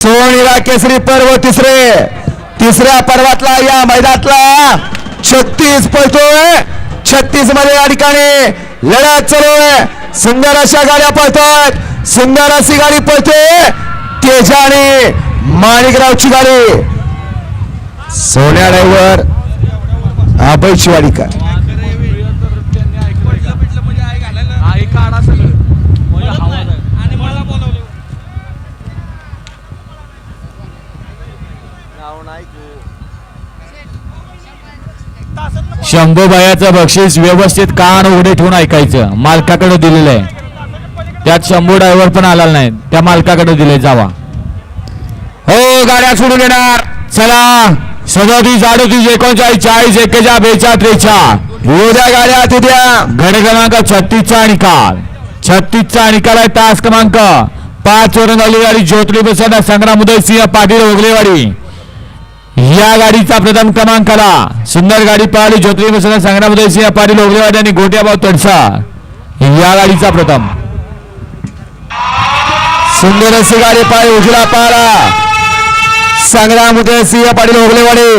सोनिरा केसरी पर्व तिसरे. तिसऱ्या पर्वातला या मैदानातला छत्तीस पळतोय. छत्तीसमध्ये या ठिकाणी लढत चालू आहे. सुंदर अशा गाड्या पळतात सुंदर अशी गाडी पळते तेजा आणि माणिकरावची गाडी. सोन्या ड्रायव्हर अभय शिवाडीकर शंभूबायाचं बक्षीस व्यवस्थित कान उघडे ठेवून ऐकायचं? मालकाकडे दिलेलं आहे. त्यात शंभू ड्रायव्हर पण आला नाही. त्या मालकाकडे दिले जावा. हो गाड्या सोडून येणार. चला. सदोतीस अडोतीस एकोणचाळीस चाळीस एकेचा बेचा त्रेचा उद्या गाड्या उद्या घड क्रमांक छत्तीसचा निकाल छत्तीसचा निकाल आहे तास क्रमांक. पाच वरून आली गाडी ज्योतिरी प्रसाद संग्राम उदय सिंह पाटील ओगलेवाडी. या गाडीचा प्रथम क्रमांक आला सुंदर गाडी पळाली ज्योतिरी प्रसाद सिंह पाटील ओगलेवाडी आणि गोट्याबाव तडसा. या गाडीचा प्रथम. सुंदर अशी गाडी पाळी उजला पाळा संग्राम उदय सिंह पाटील ओगलेवाडे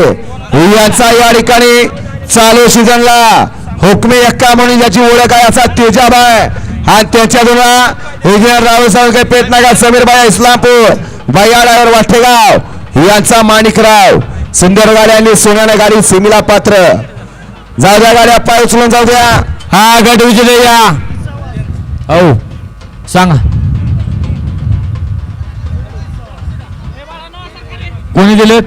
याचा या ठिकाणी चालू सीझनला हुकमे यक्का म्हणून ज्याची ओळख आहे असा तेजाब आहे. आणि त्याच्या दोन इंजिनियर राहुल सावंत पेटनागा समीर बाया इस्लामपूर बाया ड्रायव्हर वाठेगाव. यांचा माणिकराव. सुंदर गाड्यांनी सोन्याने गाडी सिमीला पात्र. जाऊ द्या गाड्या पाय उचलून जाऊ द्या. हा गट विजय या. हो सांगा. कोणी दिलेत?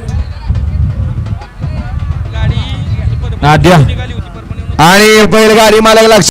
गाडी आणि बैलगाडी मालक लक्ष